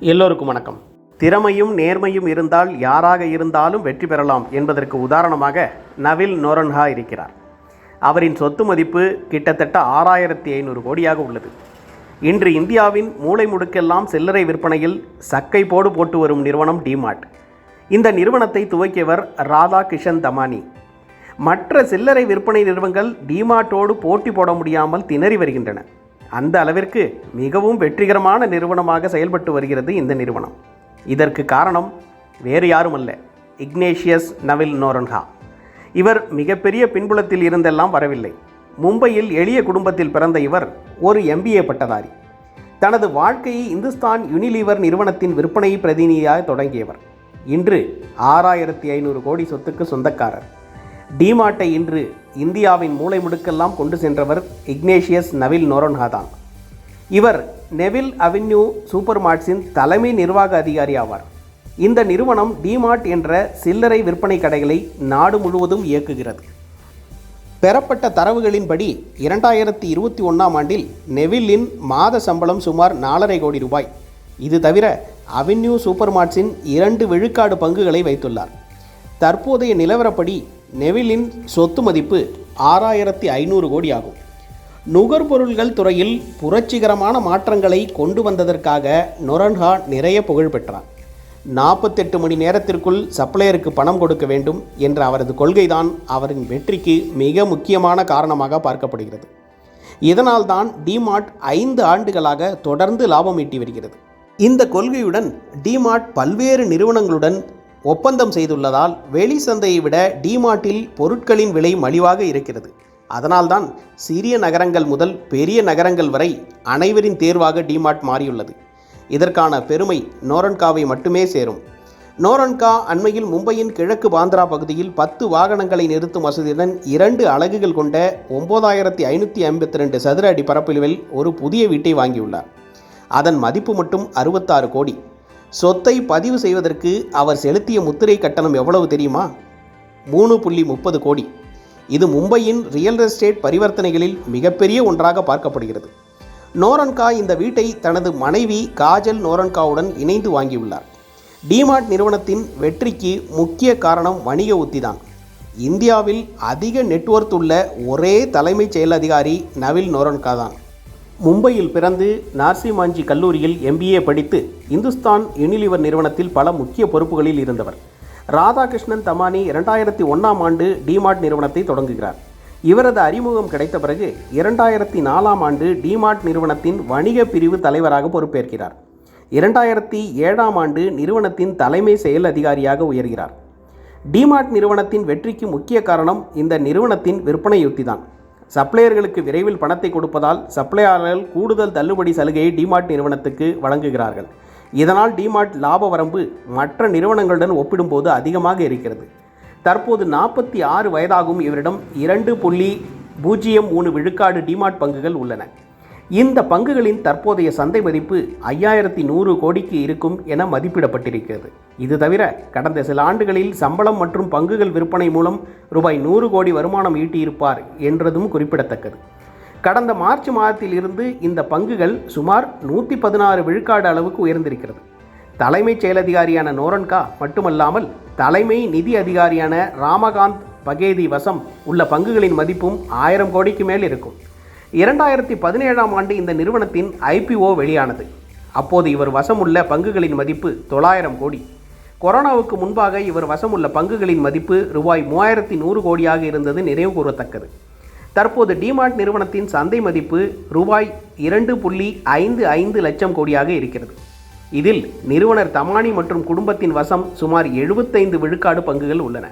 எல்லோருக்கும் வணக்கம். திறமையும் நேர்மையும் இருந்தால் யாராக இருந்தாலும் வெற்றி பெறலாம் என்பதற்கு உதாரணமாக நவில் நோரன்ஹா இருக்கிறார். அவரின் சொத்து மதிப்பு கிட்டத்தட்ட ஆறாயிரத்தி ஐநூறு கோடியாக உள்ளது. இன்று இந்தியாவின் மூளை முடுக்கெல்லாம் சில்லறை விற்பனையில் சக்கை போடு போட்டு வரும் நிறுவனம் டிமார்ட். இந்த நிறுவனத்தை துவக்கியவர் ராதா கிஷன் தமானி. மற்ற சில்லறை விற்பனை நிறுவனங்கள் டிமார்ட்டோடு போட்டி போட முடியாமல் திணறி வருகின்றன. அந்த அளவிற்கு மிகவும் வெற்றிகரமான நிறுவனமாக செயல்பட்டு வருகிறது இந்த நிறுவனம். இதற்கு காரணம் வேறு யாரும் அல்ல இக்னேஷியஸ் நவில் நோரன்ஹா. இவர் மிகப்பெரிய பின்புலத்தில் இருந்தெல்லாம் வரவில்லை. மும்பையில் எளிய குடும்பத்தில் பிறந்த இவர் ஒரு எம்பிஏ பட்டதாரி. தனது வாழ்க்கையை இந்துஸ்தான் யுனிலீவர் நிறுவனத்தின் விற்பனை பிரதிநிதியாக தொடங்கியவர். இன்று ஆறாயிரத்தி ஐநூறு கோடி சொத்துக்கு சொந்தக்காரர். டிமார்ட்டை இன்று இந்தியாவின் மூலை முடுக்கெல்லாம் கொண்டு சென்றவர் இக்னேஷியஸ் நவில் நோரோன்ஹா தான் இவர் நெவில் அவென்யூ சூப்பர் மார்ட்ஸின் தலைமை நிர்வாக அதிகாரி ஆவார். இந்த நிறுவனம் டிமார்ட் என்ற சில்லறை விற்பனை கடைகளை நாடு முழுவதும் இயக்குகிறது. பெறப்பட்ட தரவுகளின்படி இரண்டாயிரத்தி இருபத்தி ஒன்றாம் ஆண்டில் நெவில்லின் மாத சம்பளம் சுமார் நாலரை கோடி ரூபாய். இது தவிர அவென்யூ சூப்பர் மார்ட்ஸின் இரண்டு விழுக்காடு பங்குகளை வைத்துள்ளார். தற்போதைய நிலவரப்படி நெவிலின் சொத்து மதிப்பு ஆறாயிரத்தி ஐநூறு கோடி ஆகும் நுகர்பொருள்கள் துறையில் புரட்சிகரமான மாற்றங்களை கொண்டு வந்ததற்காக நொரன்ஹா நிறைய புகழ் பெற்றார். நாற்பத்தெட்டு மணி நேரத்திற்குள் சப்ளையருக்கு பணம் கொடுக்க வேண்டும் என்ற அவரது கொள்கைதான் அவரின் வெற்றிக்கு மிக முக்கியமான காரணமாக பார்க்கப்படுகிறது. இதனால்தான் டிமார்ட் ஐந்து ஆண்டுகளாக தொடர்ந்து லாபம் ஈட்டி வருகிறது. இந்த கொள்கையுடன் டிமார்ட் பல்வேறு நிறுவனங்களுடன் ஒப்பந்தம் செய்துள்ளதால் வெளி சந்தையை விட டிமார்ட்டில் பொருட்களின் விலை மலிவாக இருக்கிறது. அதனால்தான் சிறிய நகரங்கள் முதல் பெரிய நகரங்கள் வரை அனைவரின் தேர்வாக டிமார்ட் மாறியுள்ளது. இதற்கான பெருமை நோரன்காவை மட்டுமே சேரும். நோரன்கா அண்மையில் மும்பையின் கிழக்கு பாந்திரா பகுதியில் பத்து வாகனங்களை நிறுத்தும் வசதியுடன் இரண்டு அலகுகள் கொண்ட ஒன்பதாயிரத்தி ஐநூற்றி ஐம்பத்தி ரெண்டு சதுர அடி பரப்பளவில் ஒரு புதிய வீட்டை வாங்கியுள்ளார். அதன் மதிப்பு மட்டும் அறுபத்தாறு கோடி. சொத்தை பதிவு செய்வதற்கு அவர் செலுத்திய முத்திரை கட்டணம் எவ்வளவு தெரியுமா? மூணு புள்ளி முப்பது கோடி. இது மும்பையின் ரியல் எஸ்டேட் பரிவர்த்தனைகளில் மிகப்பெரிய ஒன்றாக பார்க்கப்படுகிறது. நோரன்கா இந்த வீட்டை தனது மனைவி காஜல் நோரன்காவுடன் இணைந்து வாங்கியுள்ளார். டிமார்ட் நிறுவனத்தின் வெற்றிக்கு முக்கிய காரணம் வணிக உத்திதான். இந்தியாவில் அதிக நெட்வொர்த் உள்ள ஒரே தலைமைச் செயல் அதிகாரி நவில் நோரன்கா தான் மும்பையில் பிறந்து நார்சிமாஞ்சி கல்லூரியில் எம்பிஏ படித்து இந்துஸ்தான் யூனிலிவர் நிறுவனத்தில் பல முக்கிய பொறுப்புகளில் இருந்தவர். ராதாகிருஷ்ணன் தமானி இரண்டாயிரத்தி ஒன்றாம் ஆண்டு டிமார்ட் நிறுவனத்தை தொடங்குகிறார். இவரது அறிமுகம் கிடைத்த பிறகு இரண்டாயிரத்தி நாலாம் ஆண்டு டிமார்ட் நிறுவனத்தின் வணிக பிரிவு தலைவராக பொறுப்பேற்கிறார். இரண்டாயிரத்தி ஏழாம் ஆண்டு நிறுவனத்தின் தலைமை செயல் அதிகாரியாக உயர்கிறார். டிமார்ட் நிறுவனத்தின் வெற்றிக்கு முக்கிய காரணம் இந்த நிறுவனத்தின் விற்பனை யுத்திதான் சப்ளையர்களுக்கு விரைவில் பணத்தை கொடுப்பதால் சப்ளையாளர்கள் கூடுதல் தள்ளுபடி சலுகையை டிமார்ட் நிறுவனத்துக்கு வழங்குகிறார்கள். இதனால் டிமார்ட் லாப வரம்பு மற்ற நிறுவனங்களுடன் ஒப்பிடும்போது அதிகமாக இருக்கிறது. தற்போது நாற்பத்தி ஆறு வயதாகும் இவரிடம் இரண்டு புள்ளி பூஜ்ஜியம் மூணு விழுக்காடு டிமார்ட் பங்குகள் உள்ளன. இந்த பங்குகளின் தற்போதைய சந்தை மதிப்பு ஐயாயிரத்தி நூறு கோடிக்கு இருக்கும் என மதிப்பிடப்பட்டிருக்கிறது. இது தவிர கடந்த சில ஆண்டுகளில் சம்பளம் மற்றும் பங்குகள் விற்பனை மூலம் ரூபாய் நூறு கோடி வருமானம் ஈட்டியிருப்பார் என்றதும் குறிப்பிடத்தக்கது. கடந்த மார்ச் மாதத்தில் இருந்து இந்த பங்குகள் சுமார் நூற்றி பதினாறு விழுக்காடு அளவுக்கு உயர்ந்திருக்கிறது. தலைமைச் செயலதிகாரியான நோரன்கா மட்டுமல்லாமல் தலைமை நிதி அதிகாரியான ராமகாந்த் பகேதி வசம் உள்ள பங்குகளின் மதிப்பும் ஆயிரம் கோடிக்கு மேல் இருக்கும். இரண்டாயிரத்தி பதினேழாம் ஆண்டு இந்த நிறுவனத்தின் ஐபிஓ வெளியானது. அப்போது இவர் வசமுள்ள பங்குகளின் மதிப்பு தொள்ளாயிரம் கோடி. கொரோனாவுக்கு முன்பாக இவர் வசமுள்ள பங்குகளின் மதிப்பு ரூபாய் மூவாயிரத்தி நூறு கோடியாக இருந்தது நினைவு கூறத்தக்கது. தற்போது டிமார்ட் நிறுவனத்தின் சந்தை மதிப்பு ரூபாய் இரண்டு புள்ளி ஐந்து ஐந்து லட்சம் கோடியாக இருக்கிறது. இதில் நிறுவனர் தமானி மற்றும் குடும்பத்தின் வசம் சுமார் எழுபத்தைந்து விழுக்காடு பங்குகள் உள்ளன.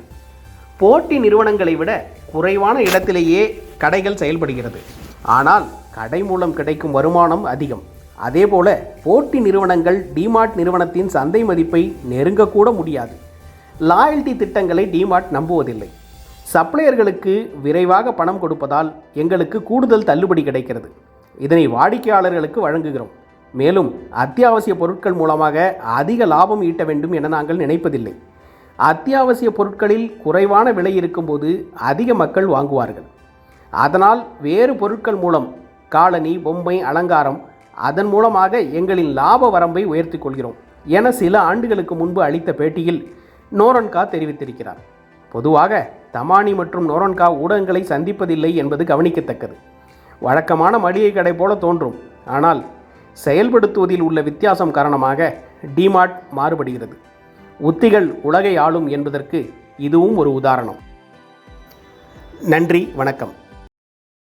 போட்டி நிறுவனங்களை விட குறைவான இடத்திலேயே கடைகள் செயல்படுகிறது. ஆனால் கடை மூலம் கிடைக்கும் வருமானம் அதிகம். அதேபோல போட்டி நிறுவனங்கள் டிமார்ட் நிறுவனத்தின் சந்தை மதிப்பை நெருங்கக்கூட முடியாது. லாயல்டி திட்டங்களை டிமார்ட் நம்புவதில்லை. சப்ளையர்களுக்கு விரைவாக பணம் கொடுப்பதால் எங்களுக்கு கூடுதல் தள்ளுபடி கிடைக்கிறது. இதனை வாடிக்கையாளர்களுக்கு வழங்குகிறோம். மேலும் அத்தியாவசிய பொருட்கள் மூலமாக அதிக லாபம் ஈட்ட வேண்டும் என நாங்கள் நினைப்பதில்லை. அத்தியாவசிய பொருட்களில் குறைவான விலை இருக்கும்போது அதிக மக்கள் வாங்குவார்கள். அதனால் வேறு பொருட்கள் மூலம் காலனி பொம்மை அலங்காரம் அதன் மூலமாக எங்களின் லாப வரம்பை உயர்த்தி கொள்கிறோம் என சில ஆண்டுகளுக்கு முன்பு அளித்த பேட்டியில் நோரன்கா தெரிவித்திருக்கிறார். பொதுவாக தமானி மற்றும் நோரன்கா ஊடகங்களை சந்திப்பதில்லை என்பது கவனிக்கத்தக்கது. வழக்கமான மளிகை கடை போல தோன்றும். ஆனால் செயல்படுத்துவதில் உள்ள வித்தியாசம் காரணமாக டிமார்ட் மாறுபடுகிறது. உத்திகள் உலகை ஆளும் என்பதற்கு இதுவும் ஒரு உதாரணம். நன்றி வணக்கம்.